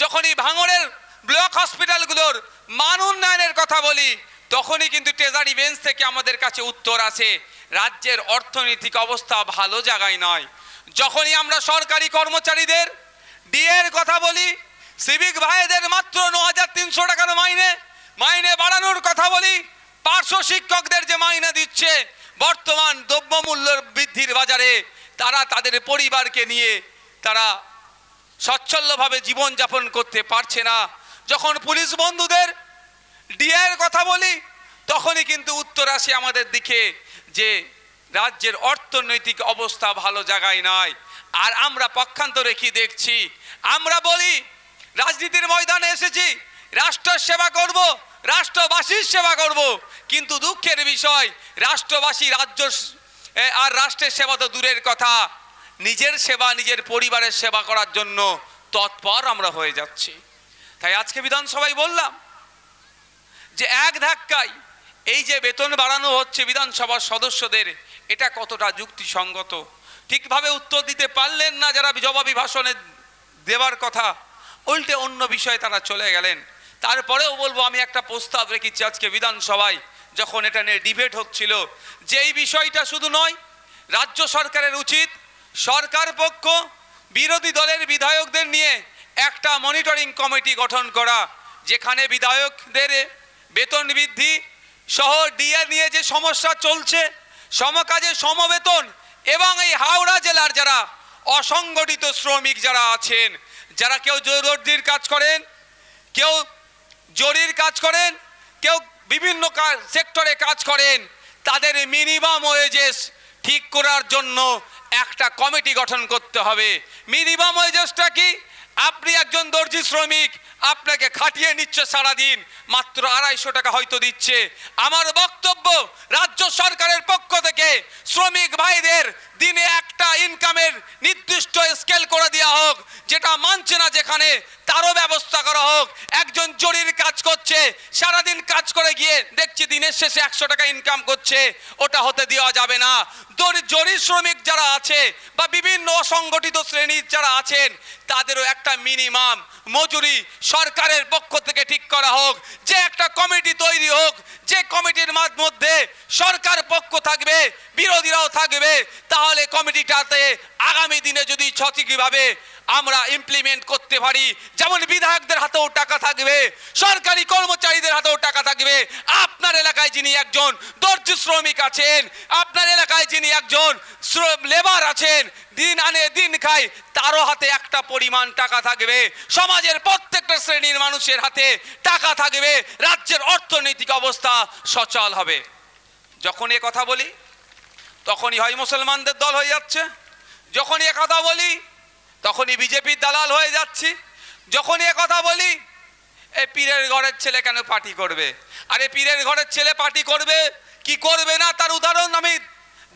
যখনই ভাঙড়ের ব্লক হসপিটালগুলোর মান উন্নয়নের কথা বলি, তখনই কিন্তু ট্রেজারি বেঞ্চ থেকে আমাদের কাছে উত্তর আসে, রাজ্যের অর্থনৈতিক অবস্থা ভালো জায়গায় নয়। যখনই আমরা সরকারি কর্মচারীদের ডিএর কথা বলি সিভিক ভাইদের মাত্র ন হাজার তিনশো টাকার মাইনে মাইনে বাড়ানোর কথা বলি, পার্শ্ব শিক্ষকদের যে মাইনে দিচ্ছে, বর্তমান দ্রব্যমূল্যের বৃদ্ধির বাজারে তারা তাদের পরিবারকে নিয়ে তারা সচ্ছলভাবে জীবনযাপন করতে পারছে না। যখন পুলিশ বন্ধুদের ডিএর কথা বলি, তখনই কিন্তু উত্তর আসে আমাদের দিকে যে রাজ্যের অর্থনৈতিক অবস্থা ভালো জায়গায় নয় আর আমরা পক্ষান্তরে কি দেখছি? আমরা বলি, রাজনীতির ময়দানে এসেছি রাষ্ট্র সেবা করব, রাষ্ট্রবাসীর সেবা করব। কিন্তু দুঃখের বিষয়, রাষ্ট্রবাসী রাজ্য আর রাষ্ট্রের সেবা তো দূরের কথা। নিজের সেবা, নিজের পরিবারের সেবা করার জন্য তৎপর আমরা হয়ে যাচ্ছি। তাই আজকে বিধানসভায় বললাম যে এক ধাক্কায় এই যে বেতন বাড়ানো হচ্ছে বিধানসভার সদস্যদের, এটা কতটা যুক্তিসঙ্গত? ঠিকভাবে উত্তর দিতে পারলেন না যারা জবাবি ভাষণে দেওয়ার কথা, উল্টে অন্য বিষয়ে তারা চলে গেলেন। তারপরেও বলব, আমি একটা প্রস্তাব রেখেছি আজকে বিধানসভায়, যখন এটা নিয়ে ডিবেট হচ্ছিল। যে এই বিষয়টা শুধু নয়, রাজ্য সরকারের উচিত সরকার পক্ষ, বিরোধী দলের বিধায়কদের নিয়ে একটা মনিটরিং কমিটি গঠন করা, যেখানে বিধায়কদের বেতন বৃদ্ধি সহ ডিএ নিয়ে যে সমস্যা চলছে, সমকাজে সমবেতন এবং এই হাওড়া জেলার যারা অসংগঠিত শ্রমিক যারা আছেন, যারা কেউ দর্জির কাজ করেন, কেউ জরির কাজ করেন, কেউ বিভিন্ন সেক্টরে কাজ করেন, তাদের মিনিমাম ওয়েজেস ঠিক করার জন্য একটা কমিটি গঠন করতে হবে। মিনিমাম ওয়েজেসটা কি? আপনি একজন দর্জি শ্রমিক আপনাকে খাটিয়ে নিচ্ছে সারাদিন, মাত্র আড়াইশো টাকা হয়তো দিচ্ছে। আমার বক্তব্য রাজ্য সরকারের পক্ষ থেকে শ্রমিক ভাইদের দিনে একটা ইনকামের নির্দিষ্ট স্কেল করে দেওয়া হোক, যেটা মানছে না যেখানে, তারও ব্যবস্থা করা হোক। একজন জরির কাজ করছে, সারাদিন কাজ করে গিয়ে দেখছি দিনের শেষে একশো টাকা ইনকাম করছে, ওটা হতে দেওয়া যাবে না। জরি শ্রমিক যারা আছে, বা বিভিন্ন অসংগঠিত শ্রেণির যারা আছেন, তাদেরও একটা মিনিমাম মজুরি সরকারের পক্ষ থেকে ঠিক করা হোক, যে একটা কমিটি তৈরি হোক, যে কমিটির মধ্যে সরকার পক্ষ থাকবে, বিরোধীরাও থাকবে, তাহলে কমিটিটাতে আগামী দিনে যদি সঠিকভাবে আমরা ইমপ্লিমেন্ট করতে পারি। যেমন বিধায়কদের হাতেও টাকা থাকবে, সরকারি কর্মচারীদের হাতেও টাকা থাকবে। আপনার এলাকায় যিনি একজন দর্জি শ্রমিক আছেন, আপনার এলাকায় যিনি একজন লেবার আছেন, দিন আনে দিন খায়, তারও হাতে একটা পরিমাণ টাকা থাকবে। সমাজের প্রত্যেকটা শ্রেণির মানুষের হাতে টাকা থাকবে। রাজ্যের অর্থনৈতিক অবস্থা সচল হবে। যখন এ কথা বলি, তখনই হয় মুসলমানদের দল হয়ে যাচ্ছে। যখনই এ কথা বলি তখনই বিজেপির দালাল হয়ে যাচ্ছি। যখনই কথা বলি, এ পীরের ঘরের ছেলে কেন পার্টি করবে? আরে পীরের ঘরের ছেলে পার্টি করবে? কি করবে না? তার উদাহরণ আমি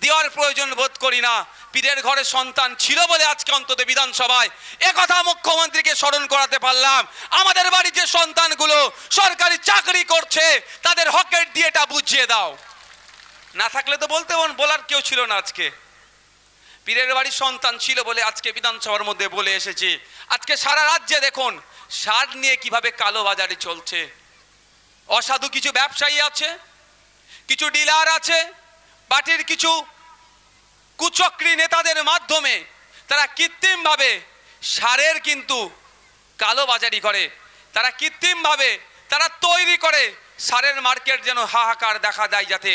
দেওয়ার প্রয়োজন বোধ করি না। পীরের ঘরে সন্তান ছিল বলে আজকে অন্তত বিধানসভায়। এ কথা মুখ্যমন্ত্রীকে স্মরণ করাতে পারলাম। আমাদের বাড়ির যে সন্তানগুলো সরকারি চাকরি করছে, তাদের হকের দিয়েটা বুঝিয়ে দাও। না থাকলে তো বলতে বলার কেউ ছিল না আজকে। পীরের বাড়ির সন্তান ছিল বলে আজকে বিধানসভার মধ্যে বলে এসেছি। আজকে সারা রাজ্যে দেখুন, সার নিয়ে কীভাবে কালো বাজারে চলছে। অসাধু কিছু ব্যবসায়ী আছে, কিছু ডিলার আছে পার্টির কিছু কুচক্রী নেতাদের মাধ্যমে তারা কৃত্রিমভাবে সারের কিন্তু কালো বাজারি করে। তারা কৃত্রিমভাবে তারা তৈরি করে, সারের মার্কেট যেন হাহাকার দেখা দেয় যাতে।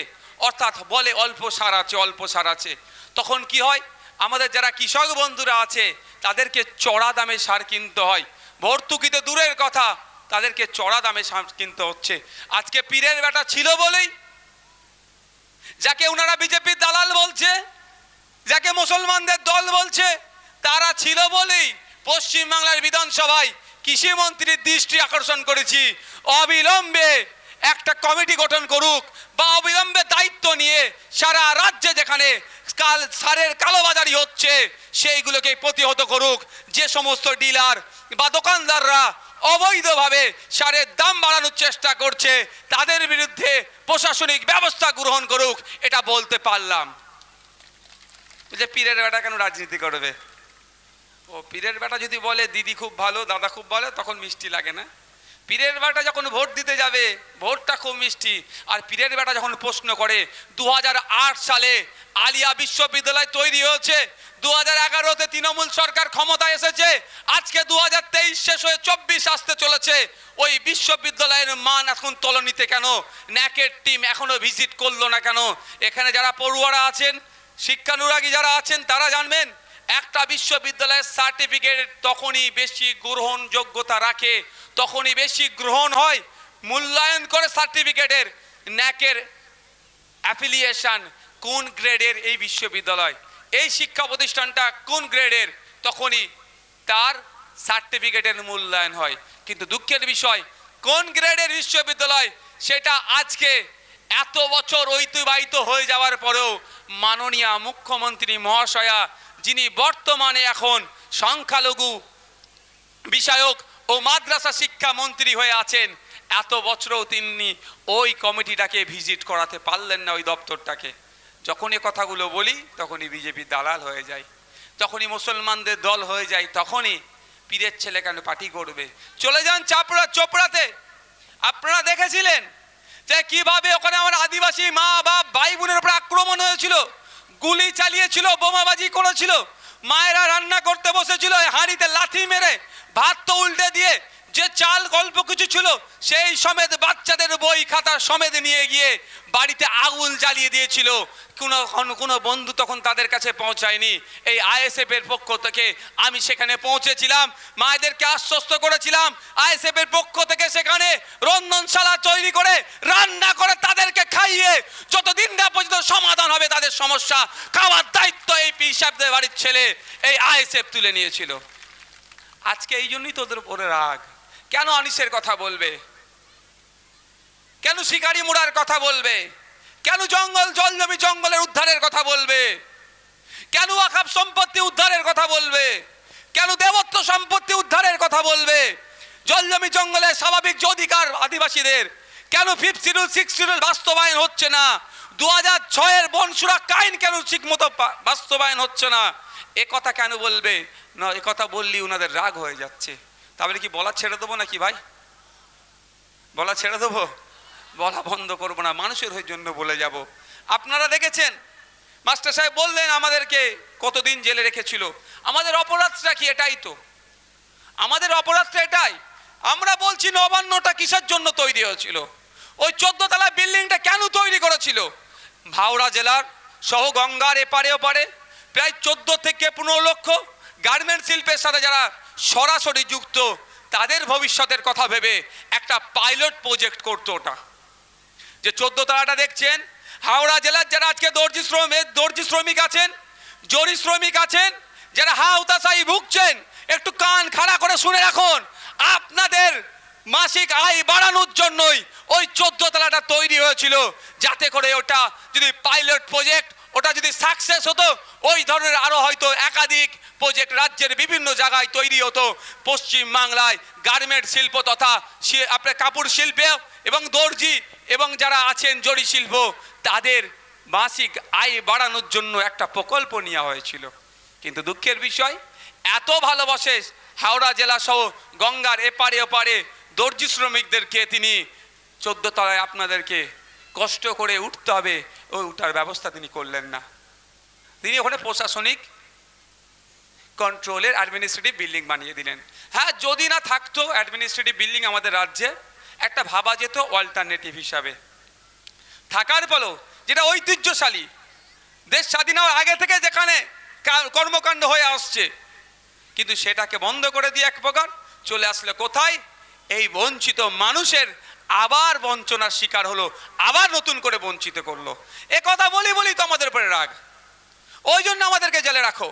অর্থাৎ বলে অল্প সার আছে, অল্প সার আছে। তখন কি হয়? আমাদের যারা কৃষক বন্ধুরা আছে, তাদেরকে চড়া দামে সার কিনতে হয়। ভর্তুকিতে দূরের কথা, তাদেরকে চড়া দামে সার কিনতে হচ্ছে। আজকে পীরের বেটা ছিল বলেই, যাকে ওনারা বিজেপির দালাল বলছে, যাকে মুসলমানদের দল বলছে, তারা ছিল বলেই পশ্চিমবাংলার বিধানসভায় কৃষিমন্ত্রীর দৃষ্টি আকর্ষণ করেছি। অবিলম্বে একটা কমিটি গঠন করুক বা অবিলম্বে দায়িত্ব নিয়ে সারা রাজ্যে যেখানে কাল সারের কালোবাজারি হচ্ছে, সেইগুলোকে প্রতিহত করুক। যে সমস্ত ডিলার বা দোকানদাররা অবৈধভাবে সারের দাম বাড়ানোর চেষ্টা করছে, তাদের বিরুদ্ধে প্রশাসনিক ব্যবস্থা গ্রহণ করুক, এটা বলতে পারলাম। যে পীরের বেটা কেন রাজনীতি করবে? ও, পীরের বেটা যদি বলে, দিদি খুব ভালো, দাদা খুব ভালো তখন মিষ্টি লাগে না? পীরের বেটা যখন ভোট দিতে যাবে, ভোটটা খুব মিষ্টি। আর পীরের বেটা যখন প্রশ্ন করে দু হাজার আট সালে আলিয়া বিশ্ববিদ্যালয় তৈরি হয়েছে দু হাজার এগারোতে তৃণমূল সরকার ক্ষমতা এসেছে, আজকে দু হাজার তেইশ শেষ হয়ে চব্বিশ আসতে চলেছে। ওই বিশ্ববিদ্যালয়ের মান এখন তলনিতে কেন? ন্যাকের টিম এখনও ভিজিট করল না কেন? এখানে যারা পড়ুয়ারা আছেন, শিক্ষানুরাগী যারা আছেন, তারা জানবেন একটা বিশ্ববিদ্যালয়ের সার্টিফিকেট তখনই বেশি গ্রহণযোগ্যতা রাখে, তখনই বেশি গ্রহণ হয়, মূল্যায়ন করে সার্টিফিকেটের ন্যাকের অ্যাফিলিয়েশন কোন গ্রেডের এই বিশ্ববিদ্যালয়, এই শিক্ষা প্রতিষ্ঠানটা কোন গ্রেডের, তখনই তার সার্টিফিকেটের মূল্যায়ন হয়। কিন্তু দুঃখের বিষয়, কোন গ্রেডের বিশ্ববিদ্যালয় সেটা আজকে এত বছর ঐতিবাহিত হয়ে যাওয়ার পরেও মাননীয় মুখ্যমন্ত্রী মহাশয়া যিনি বর্তমানে এখন সংখ্যালঘু বিষয়ক ও মাদ্রাসা শিক্ষা মন্ত্রী হয়ে আছেন, এত বছরও তিনি ওই কমিটিটাকে ভিজিট করাতে পারলেন না, ওই দপ্তরটাকে। যখন এ কথাগুলো বলি, তখনই বিজেপি দালাল হয়ে যায়। তখনই মুসলমানদের দল হয়ে যায়, তখনই পীরের ছেলে কেন পার্টি করবে? চলে যান চাপড়া, চোপড়াতে। আপনারা দেখেছিলেন যে কীভাবে ওখানে আমার আদিবাসী মা বাপ ভাই বোনের উপর আক্রমণ হয়েছিল? গুলি চালিয়েছিল, বোমাবাজি করেছিল, মায়েরা রান্না করতে বসেছিল হাঁড়িতে লাথি মেরে, ভাত তো উল্টে দিয়ে যে চাল গল্প কিছু ছিল, সেই সমেত বাচ্চাদের বই খাতা সমেত নিয়ে গিয়ে বাড়িতে আগুন জ্বালিয়ে দিয়েছিল। কোনো কোনো বন্ধু তখন তাদের কাছে পৌঁছায়নি। এই আইএসএফ এর পক্ষ থেকে আমি সেখানে পৌঁছেছিলাম, মায়েদেরকে আশ্বস্ত করেছিলাম, আইএসএফ এর পক্ষ থেকে সেখানে রন্ধনশালা তৈরি করে, রান্না করে তাদেরকে খাইয়ে যতদিন না পর্যন্ত সমাধান হবে তাদের সমস্যা, খাওয়ার দায়িত্ব এই পি সাহেবদের বাড়ির ছেলে, এই আইএসএফ তুলে নিয়েছিল। আজকে এই জন্যই তোদের উপরে রাগ। কেন আনিসের কথা বলবে? কেন শিকারি মুড়ার কথা বলবে? কেন জঙ্গল জল জমি জঙ্গলের উদ্ধারের কথা বলবে? কেন আকাব সম্পত্তি উদ্ধারের কথা বলবে? কেন দেবত্ব সম্পত্তি উদ্ধারের কথা বলবে? জল জমি জঙ্গলের স্বাভাবিক যে অধিকার আদিবাসীদের, কেন ফিফথ শিডিউল সিক্স শিডিউল বাস্তবায়ন হচ্ছে না? দু হাজার ছয়ের বন সুরক্ষা আইন কেন ঠিক মতো বাস্তবায়ন হচ্ছে না? এ কথা কেন বলবে? না, এ কথা বললি ওনাদের রাগ হয়ে যাচ্ছে। তাহলে কি বলা ছেড়ে দেবো নাকি ভাই? বলা ছেড়ে দেবো? বলা বন্ধ করব না, মানুষের হয়ে জন্য বলে যাব। আপনারা দেখেছেন, মাস্টার সাহেব বললেন আমাদেরকে কতদিন জেলে রেখেছিল। আমাদের অপরাধটা কি এটাই তো? আমাদের অপরাধটা এটাই। আমরা বলছি নবান্নটা কিসের জন্য তৈরি হয়েছিল? ওই চোদ্দ তলা বিল্ডিংটা কেন তৈরি করেছিল? ভাওড়া জেলার সহ গঙ্গার এপারে ওপারে প্রায় চোদ্দ থেকে পনেরো লক্ষ গার্মেন্ট শিল্পের সাথে যারা সরাসরি যুক্ত, তাদের ভবিষ্যতের কথা ভেবে একটা পাইলট প্রজেক্ট করতো ওটা। যে চোদ্দ তালাটা দেখছেন, হাওড়া জেলার যারা আজকে দর্জি শ্রমিক দর্জি শ্রমিক আছেন, জরি শ্রমিক আছেন, যারা হা ভুগছেন, একটু কান খাড়া করে শুনে রাখুন, আপনাদের মাসিক আয় বাড়ানোর জন্যই ওই চোদ্দ তলাটা তৈরি হয়েছিল, যাতে করে ওটা যদি পাইলট প্রজেক্ট ওটা যদি সাকসেস হতো, ওই ধরনের আরও হয়তো একাধিক প্রজেক্ট রাজ্যের বিভিন্ন জায়গায় তৈরি হতো। পশ্চিম বাংলায় গার্মেন্ট শিল্প তথা আপনার কাপড় শিল্পে এবং দর্জি এবং যারা আছেন জরি শিল্প, তাদের মাসিক আয় বাড়ানোর জন্য একটা প্রকল্প নেওয়া হয়েছিল। কিন্তু দুঃখের বিষয়, এত ভালোবাসে হাওড়া জেলা সহ গঙ্গার এপারে ওপারে দর্জি শ্রমিকদেরকে তিনি চোদ্দ তলায় আপনাদেরকে কষ্ট করে উঠতে হবে ওই উঠার ব্যবস্থা তিনি করলেন না। তিনি ওখানে প্রশাসনিক কন্ট্রোলের অ্যাডমিনিস্ট্রেটিভ বিল্ডিং বানিয়ে দিলেন। হ্যাঁ যদি না থাকতো অ্যাডমিনিস্ট্রেটিভ বিল্ডিং আমাদের রাজ্যে, একটা ভাবা যেত অল্টারনেটিভ হিসাবে। থাকার ফলেও, যেটা ঐতিহ্যশালী, দেশ স্বাধীন হওয়ার আগে থেকে যেখানে কর্মকাণ্ড হয়ে আসছে, কিন্তু সেটাকে বন্ধ করে দিয়ে এক প্রকার চলে আসলে। কোথায়? এই বঞ্চিত মানুষের আবার বঞ্চনার শিকার হলো, আবার নতুন করে বঞ্চিত করল। এ কথা বলি বলি তো আমাদের উপরে রাগ। ওই জন্য আমাদেরকে জেলে রাখো।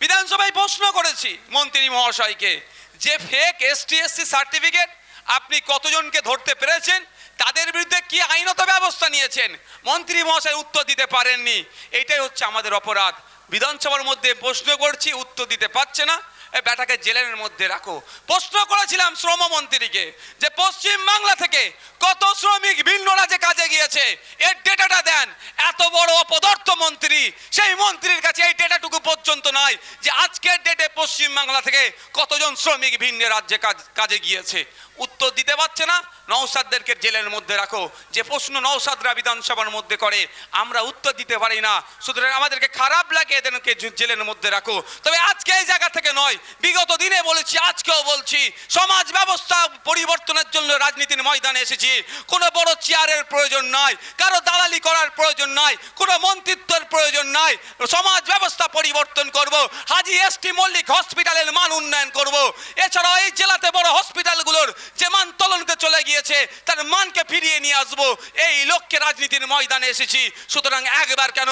বিধানসভায় প্রশ্ন করেছি মন্ত্রী মহাশয়কে, যে ফেক এসটি এসসি সার্টিফিকেট আপনি কতজনকে ধরতে পেরেছেন, তাদের বিরুদ্ধে কি আইনত ব্যবস্থা নিয়েছেন? মন্ত্রী মহাশয় উত্তর দিতে পারেননি। এটাই হচ্ছে আমাদের অপরাধ। বিধানসভার মধ্যে প্রশ্ন করছি, উত্তর দিতে পারছে না। বেটাকে জেলের মধ্যে রাখো। প্রশ্ন করেছিলাম শ্রমমন্ত্রীকে যে পশ্চিম বাংলা থেকে কত শ্রমিক ভিন্ন রাজ্যে কাজে গিয়েছে, এর ডেটাটা দেন। এত বড় অপদার্থ মন্ত্রী, সেই মন্ত্রীর কাছে এই ডেটাটুকু পর্যন্ত নয় যে আজকের ডেটে পশ্চিম বাংলা থেকে কতজন শ্রমিক ভিন্ন রাজ্যে কাজ- কাজে গিয়েছে। উত্তর দিতে পারছে না। নৌসাদদেরকে জেলের মধ্যে রাখো। যে প্রশ্ন নৌসাদরা বিধানসভার মধ্যে করে, আমরা উত্তর দিতে পারি না। সুতরাং আমাদেরকে খারাপ লাগে এদেরকে জেলের মধ্যে রাখো। তবে আজকে এই জায়গা থেকে নয় বিগত দিনে বলেছি, আজকেও বলছি, সমাজ ব্যবস্থা পরিবর্তনের জন্য রাজনীতির ময়দানে এসেছি। কোনো বড় চেয়ারের প্রয়োজন নয় কারও দালালি করার প্রয়োজন নয় কোনো মন্ত্রিত্বের প্রয়োজন নয় সমাজ ব্যবস্থা পরিবর্তন করব, হাজি এস টি মল্লিক হসপিটালের মান উন্নয়ন করব। এছাড়াও এই জেলাতে বড় হসপিটালগুলোর যে মান তলনকে চলে গিয়েছে, তার মানকে ফিরিয়ে নিয়ে আসব। এই লক্ষ্যে রাজনীতির ময়দানে এসেছি। সুতরাং একবার কেন,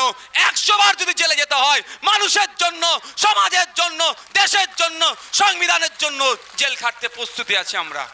একশো বার যদি জেলে যেতে হয়, মানুষের জন্য, সমাজের জন্য, দেশের জন্য সংবিধানের জন্য জেল খাটতে প্রস্তুতি আছি আমরা।